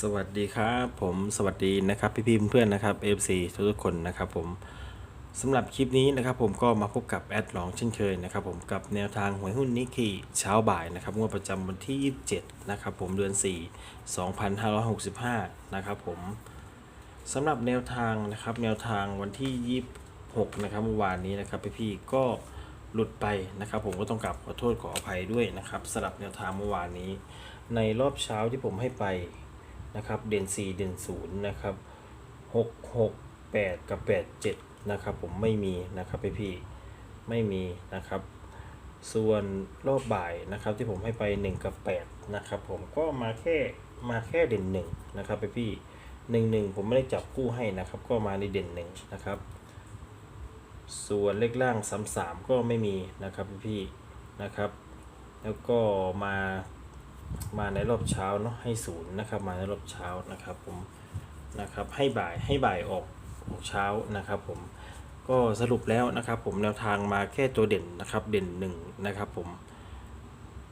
สวัสดีครับผมสวัสดีนะครับพี่ๆเพื่อนๆนะครับ FC ทุกๆคนนะครับผมสำหรับคลิปนี้นะครับผมก็มาพบกับแอดหลองเช่นเคยนะครับผมกับแนวทางหวยหุ้นนิกกี้เช้าบ่ายนะครับงวดประจำวันที่ 27 นะครับผมเดือน 4 2565 นะครับผมสำหรับแนวทางนะครับแนวทางวันที่ 26 นะครับเมื่อวานนี้นะครับพี่ๆก็หลุดไปนะครับผมก็ต้องกลับขอโทษขออภัยด้วยนะครับสำหรับแนวทางเมื่อวานนี้ ในรอบเช้าที่ผมให้ไป นะครับเด่น4เด่น0นะครับ6 6 8 กับ 8 7นะครับผมไม่มีนะครับพี่พี่ไม่มีนะครับ ส่วนรอบบ่ายนะครับที่ผมให้ไป 1 กับ 8 นะครับผมก็มาแค่มาแค่เด่น1นะครับพี่พี่หนึ่งหนึ่งผมไม่ได้จับคู่ให้นะครับ ก็มาในเด่น1นะครับ ส่วนเลขล่าง3 3ก็ไม่มีนะครับพี่พี่ๆนะครับ แล้วก็มา มาในรอบเช้าเนาะให้ศูนย์นะครับ มาในรอบเช้านะครับผมนะครับให้บ่ายให้บ่ายออกออกเช้านะครับผมก็สรุปแล้วนะครับผมแนวทางมาแค่ตัวเด่นนะครับเด่นหนึ่งนะครับผม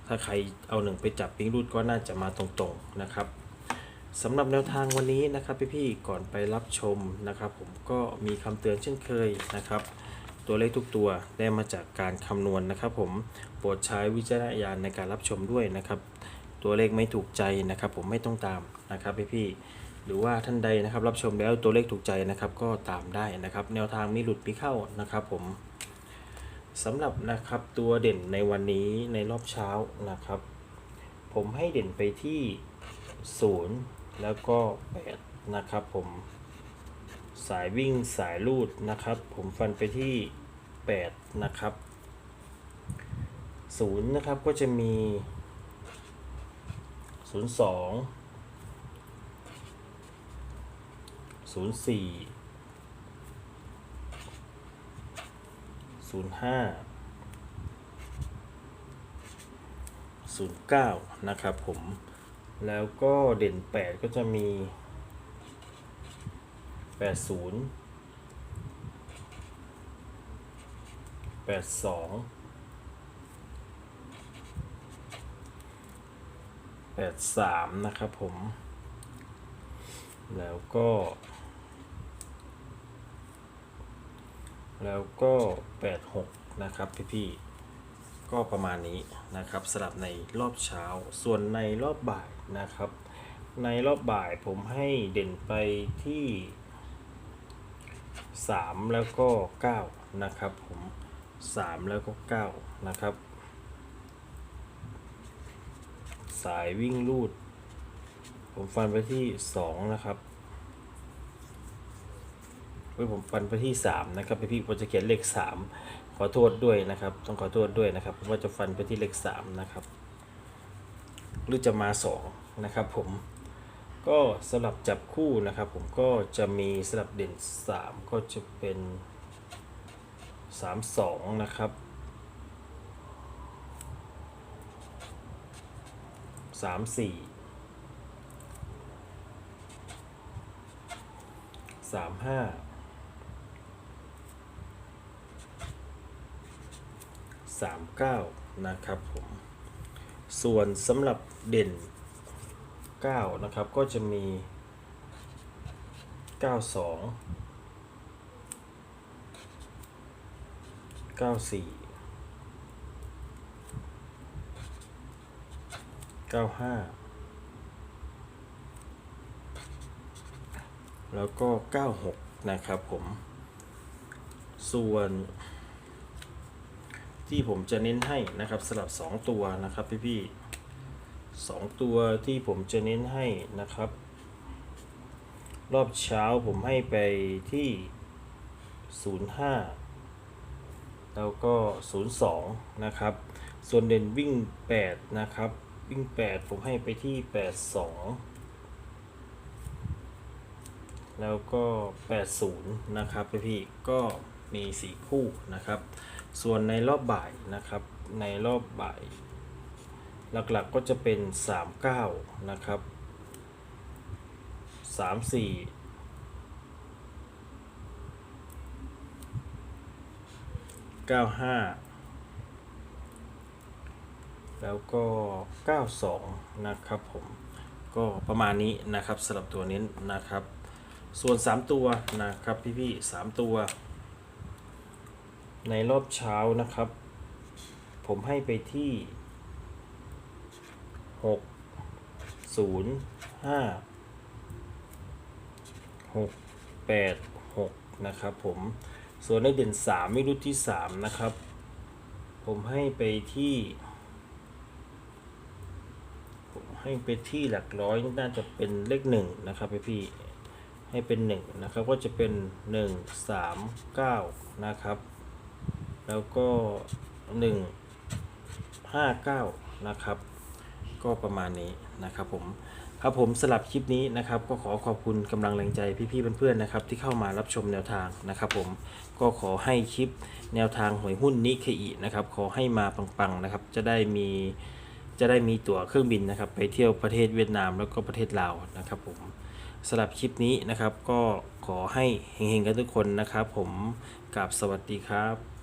ถ้าใครเอาหนึ่งไปจับปิงรูดก็น่าจะมาตรงๆนะครับสำหรับแนวทางวันนี้นะครับพี่ๆก่อนไปรับชมนะครับ ผมก็มีคำเตือนเช่นเคยนะครับ ตัวเลขทุกตัวได้มาจากการคำนวณนะครับ ผมโปรดใช้วิจารณญาณในการรับชมด้วยนะครับ ตัวเลขไม่ถูกใจนะครับ ผมไม่ต้องตามนะครับพี่ๆหรือว่าท่านใดนะครับ รับชมแล้วตัวเลขถูกใจนะครับ ก็ตามได้นะครับ แนวทางมีหลุดมีเข้านะครับ ผมสำหรับนะครับตัวเด่นในวันนี้ในรอบเช้านะครับ ผมให้เด่นไปที่ 0 แล้วก็ 8 นะครับ ผมสายวิ่งสายลูดนะครับ ผมฟันไปที่ 8 นะครับ0นะครับก็จะมี ศูนย์สองศูนย์สี่ศูนย์ห้าศูนย์เก้านะครับผมแล้วก็เด่นแปดก็จะมีแปดศูนย์แปดสอง แปดสามนะครับผม แล้วก็ แล้วก็แปดหกนะครับพี่ๆ ก็ประมาณนี้นะครับสลับในรอบเช้า ส่วนในรอบบ่ายนะครับ ในรอบบ่ายผมให้เด่นไปที่ 3 แล้วก็ 9 นะครับผม 3 แล้วก็ 9 นะครับ สายวิ่งลูด ผมฟันไปที่สองนะครับเฮ้ยผมฟันไปที่สามนะครับพี่ผมจะเขียนเลขสามขอโทษด้วยนะครับ ต้องขอโทษด้วยนะครับเพราะว่าจะฟันไปที่เลขสามนะครับ หรือจะมาสองนะครับผมก็สลับจับคู่นะครับ ผมก็จะมีสลับเด่นสามก็จะเป็นสามสองนะครับ สามสี่สามห้าสามเก้านะครับผม ส่วนสำหรับเด่นเก้านะครับก็จะมีเก้าสองเก้าสี่ เก้าห้าแล้วก็เก้าหกนะครับผม ส่วน ที่ผมจะเน้นให้นะครับสำหรับ 2 ตัวนะครับพี่ๆสองตัวที่ผมจะเน้นให้นะครับ รอบเช้าผมให้ไปที่ 05 แล้วก็ 02 นะครับ ส่วนเด่นวิ่ง 8 นะครับ วิ่ง8ผมให้ไปที่82แล้วก็ 80 นะครับพี่ก็มี 4 คู่นะครับ ส่วนในรอบบ่ายนะครับ ในรอบบ่าย หลักๆก็จะเป็น 39 นะครับ 34 95 แล้วก็ 92 นะครับผม ก็ประมาณนี้นะครับสำหรับตัวเน้นนะครับ ส่วน 3 ตัวนะครับพี่ๆสามตัว ในรอบเช้านะครับ ผมให้ไปที่ 6 0 5 6 8 6 นะครับผม ส่วนในเด่น 3 ไม่รู้ที่ 3 นะครับ ผมให้ไปที่ ให้ไปที่หลักร้อยน่าจะเป็นเลขหนึ่งนะครับพี่พี่ๆให้เป็นหนึ่งนะครับก็จะเป็นหนึ่งสามเก้านะครับ แล้วก็หนึ่งห้าเก้านะครับ ก็ประมาณนี้นะครับผมครับผมสลับคลิปนี้นะครับ ก็ขอขอบคุณกำลังแรงใจพี่ๆเพื่อนๆนะครับ ที่เข้ามารับชมแนวทางนะครับ ผมก็ขอให้คลิปแนวทางหวยหุ้นนิเคอีนะครับ ขอให้มาปังๆนะครับ จะได้มี จะได้มีตั๋วเครื่องบินนะครับ ไปเที่ยวประเทศเวียดนามแล้วก็ประเทศลาวนะครับผมสำหรับคลิปนี้นะครับ ก็ขอให้เฮงๆกันทุกคนนะครับ ผมกับสวัสดีครับ